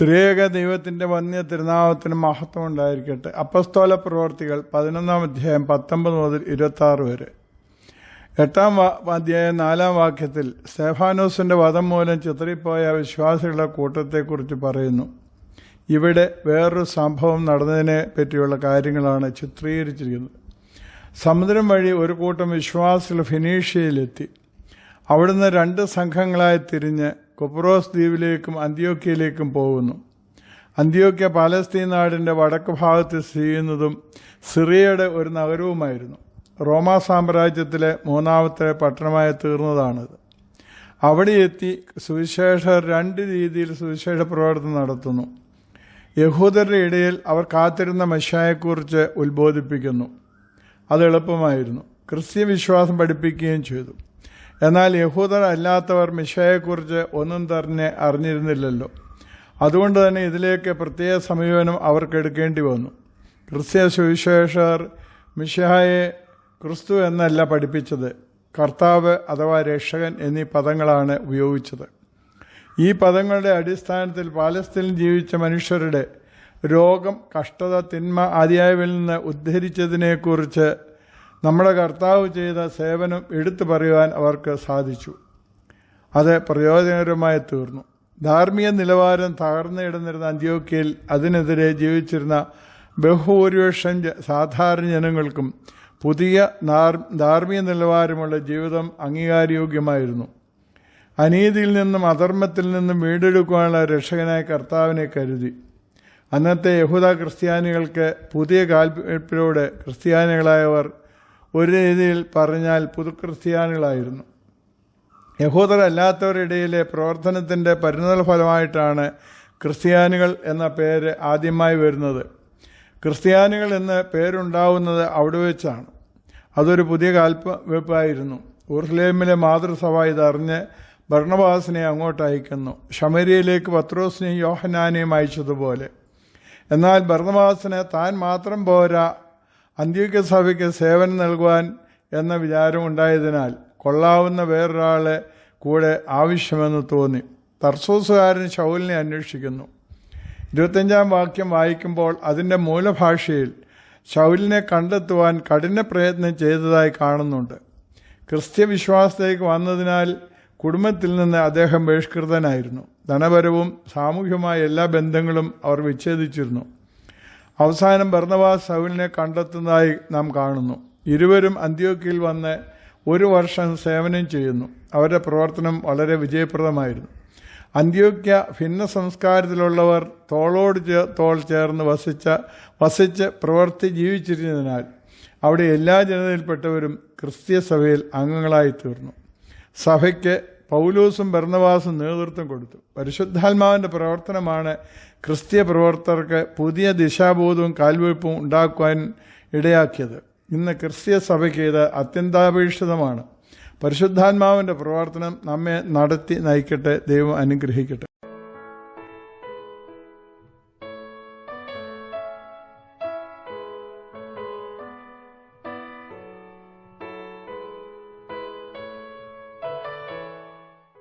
ത്രിയേക ദൈവത്തിന്റെ വന്യ തിരുനാമത്തിന് മഹത്വം ഉണ്ടായിരിക്കട്ടെ. അപ്പസ്തോല പ്രവർത്തികൾ പതിനൊന്നാം അധ്യായം പത്തൊമ്പത് മുതൽ ഇരുപത്തി ആറ് വരെ. എട്ടാം അധ്യായം നാലാം വാക്യത്തിൽ സേഫാനോസിന്റെ വധം മൂലം ചിത്രിപ്പോയ വിശ്വാസികളുടെ കൂട്ടത്തെക്കുറിച്ച് പറയുന്നു. ഇവിടെ വേറൊരു സംഭവം നടന്നതിനെ പറ്റിയുള്ള കാര്യങ്ങളാണ് ചിത്രീകരിച്ചിരിക്കുന്നത്. സമുദ്രം വഴി ഒരു കൂട്ടം വിശ്വാസികൾ ഫിനീഷ്യയിലെത്തി. അവിടുന്ന് രണ്ട് സംഘങ്ങളായി തിരിഞ്ഞ് കുപ്രോസ് ദ്വീപിലേക്കും അന്ത്യോക്യയിലേക്കും പോകുന്നു. അന്ത്യോക്യ പാലസ്തീൻ നാടിന്റെ വടക്ക് ഭാഗത്ത് സ്ഥിതി ചെയ്യുന്നതും സിറിയയുടെ ഒരു നഗരവുമായിരുന്നു. റോമാ സാമ്രാജ്യത്തിലെ മൂന്നാമത്തെ പട്ടണമായി തീർന്നതാണിത്. അവിടെ എത്തി സുവിശേഷ രണ്ട് രീതിയിൽ സുവിശേഷ പ്രവർത്തനം നടത്തുന്നു. യഹൂദരുടെ ഇടയിൽ അവർ കാത്തിരുന്ന മെഷായെക്കുറിച്ച് ഉത്ബോധിപ്പിക്കുന്നു. അത് എളുപ്പമായിരുന്നു. ക്രിസ്ത്യ വിശ്വാസം പഠിപ്പിക്കുകയും ചെയ്തു. എന്നാൽ യഹൂദർ അല്ലാത്തവർ മിഷയെക്കുറിച്ച് ഒന്നും തന്നെ അറിഞ്ഞിരുന്നില്ലല്ലോ. അതുകൊണ്ട് തന്നെ ഇതിലേക്ക് പ്രത്യേക സമീപനം അവർക്ക് എടുക്കേണ്ടി വന്നു. ക്രിസ്ത്യ സുവിശേഷർ മിഷഹായെ ക്രിസ്തു എന്നല്ല പഠിപ്പിച്ചത് കർത്താവ് അഥവാ രക്ഷകൻ എന്നീ പദങ്ങളാണ് ഉപയോഗിച്ചത്. ഈ പദങ്ങളുടെ അടിസ്ഥാനത്തിൽ പാലസ്തീനിൽ ജീവിച്ച മനുഷ്യരുടെ രോഗം കഷ്ടത തിന്മ ആദ്യായവിൽ നിന്ന് ഉദ്ധരിച്ചതിനെക്കുറിച്ച് നമ്മുടെ കർത്താവ് ചെയ്ത സേവനം എടുത്തു പറയുവാൻ അവർക്ക് സാധിച്ചു. അത് പ്രയോജനകരമായി തീർന്നു. ധാർമ്മിക നിലവാരം തകർന്നിടുന്നിരുന്ന അന്ത്യോക്കയിൽ അതിനെതിരെ ജീവിച്ചിരുന്ന ബഹുഭൂരിപക്ഷം സാധാരണ ജനങ്ങൾക്കും പുതിയ ധാർമ്മിക നിലവാരമുള്ള ജീവിതം അംഗീകാരയോഗ്യമായിരുന്നു. അനീതിയിൽ നിന്നും അധർമ്മത്തിൽ നിന്നും വീണ്ടെടുക്കുവാനുള്ള രക്ഷകനായ കർത്താവിനെ കരുതി. അന്നത്തെ യഹൂദ ക്രിസ്ത്യാനികൾക്ക് പുതിയ കാൽപ്പിലൂടെ ക്രിസ്ത്യാനികളായവർ ഒരു രീതിയിൽ പറഞ്ഞാൽ പുതുക്രിസ്ത്യാനികളായിരുന്നു. യഹൂദരല്ലാത്തവരിടയിലെ പ്രവർത്തനത്തിന്റെ പരിണത ഫലമായിട്ടാണ് ക്രിസ്ത്യാനികൾ എന്ന പേര് ആദ്യമായി വരുന്നത്. ക്രിസ്ത്യാനികൾ എന്ന പേരുണ്ടാവുന്നത് അവിടെ വെച്ചാണ്. അതൊരു പുതിയ കാൽപ്പവെപ്പായിരുന്നു ഊർസ്ലേമിലെ മാതൃസഭ ഇതറിഞ്ഞ് ഭരണവാസിനെ അങ്ങോട്ട് അയക്കുന്നു. ഷമരിയിലേക്ക് പത്രോസിനെയും യോഹനാനെയും അയച്ചതുപോലെ. എന്നാൽ ഭരണവാസിന് താൻ മാത്രം പോരാ അന്ത്യോക്യ സഭയ്ക്ക് സേവനം നൽകുവാൻ എന്ന വിചാരം ഉണ്ടായതിനാൽ കൊള്ളാവുന്ന വേറൊരാളെ കൂടെ ആവശ്യമെന്ന് തോന്നി. തർസോസുകാരൻ ശൗലിനെ അന്വേഷിക്കുന്നു. ഇരുപത്തഞ്ചാം വാക്യം വായിക്കുമ്പോൾ അതിന്റെ മൂലഭാഷയിൽ ശൗലിനെ കണ്ടെത്തുവാൻ കഠിന പ്രയത്നം ചെയ്തതായി കാണുന്നുണ്ട്. ക്രിസ്ത്യവിശ്വാസത്തിലേക്ക് വന്നതിനാൽ കുടുംബത്തിൽ നിന്ന് അദ്ദേഹം ബഹിഷ്കൃതനായിരുന്നു. ധനപരവും സാമൂഹ്യമായ എല്ലാ ബന്ധങ്ങളും അവർ വിച്ഛേദിച്ചിരുന്നു. അവസാനം ഭർണവാസ് സൗലിനെ കണ്ടെത്തുന്നതായി നാം കാണുന്നു. ഇരുവരും അന്ത്യോക്കിയിൽ വന്ന് ഒരു വർഷം സേവനം ചെയ്യുന്നു. അവരുടെ പ്രവർത്തനം വളരെ വിജയപ്രദമായിരുന്നു. അന്ത്യോക്യ ഭിന്ന സംസ്കാരത്തിലുള്ളവർ തോളോട് തോൾ ചേർന്ന് വസിച്ച വസിച്ച് പ്രവർത്തി ജീവിച്ചിരുന്നതിനാൽ അവിടെ എല്ലാ ജനതയിൽപ്പെട്ടവരും ക്രിസ്തീയ സഭയിൽ അംഗങ്ങളായി തീർന്നു സഭയ്ക്ക് പൗലൂസും ഭരണവാസും നേതൃത്വം കൊടുത്തു. പരിശുദ്ധാത്മാവിന്റെ പ്രവർത്തനമാണ് ക്രിസ്തീയ പ്രവർത്തകർക്ക് പുതിയ ദിശാബോധവും കാൽവെപ്പും ഉണ്ടാക്കുവാൻ ഇടയാക്കിയത്. ഇന്ന് ക്രിസ്തീയ സഭയ്ക്ക് ഇത് അത്യന്താപേക്ഷിതമാണ്. പരിശുദ്ധാത്മാവിന്റെ പ്രവർത്തനം നമ്മെ നടത്തി നയിക്കട്ടെ ദൈവം അനുഗ്രഹിക്കട്ടെ.